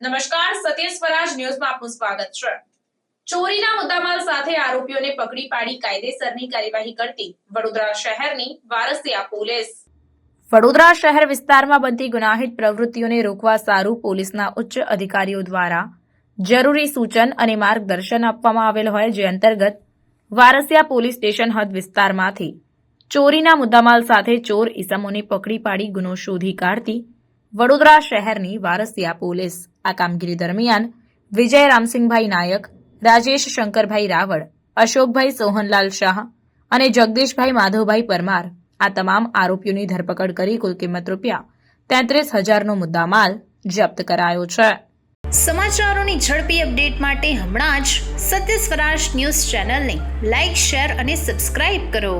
સત્ય સ્વરાજ ન્યૂઝમાં આપનું સ્વાગત છે. ચોરીના મુદ્દામાલ સાથે આરોપીઓને પકડી પાડી કાયદેસરની કાર્યવાહી કરતી વડોદરા શહેરની વારસિયા પોલીસ. વડોદરા શહેર વિસ્તારમાં બનતી ગુનાહિત પ્રવૃત્તિઓને રોકવા સારું પોલીસના ઉચ્ચ અધિકારીઓ દ્વારા જરૂરી સૂચન અને માર્ગદર્શન આપવામાં આવેલ હોય જે અંતર્ગત વારસિયા પોલીસ સ્ટેશન હદ વિસ્તારમાંથી ચોરીના મુદ્દામાલ સાથે ચોર ઇસમોને પકડી પાડી ગુનો શોધી કાઢતી વડોદરા શહેરની વારસિયા પોલીસ આ કામગીરી દરમિયાન વિજય રામસિંહભાઈ નાયક, રાજેશ શંકરભાઈ રાવળ, અશોકભાઈ સોહનલાલ શાહ અને જગદીશભાઈ માધવભાઈ પરમાર આ તમામ આરોપીઓની ધરપકડ કરી કુલ કિંમત રૂપિયા તેત્રીસ હજારનો મુદ્દામાલ જપ્ત કરાયો છે. સમાચારોની ઝડપી અપડેટ માટે હમણાં જ સત્ય સ્વરાજ ન્યૂઝ ચેનલને લાઇક શેર અને સબસ્ક્રાઇબ કરો.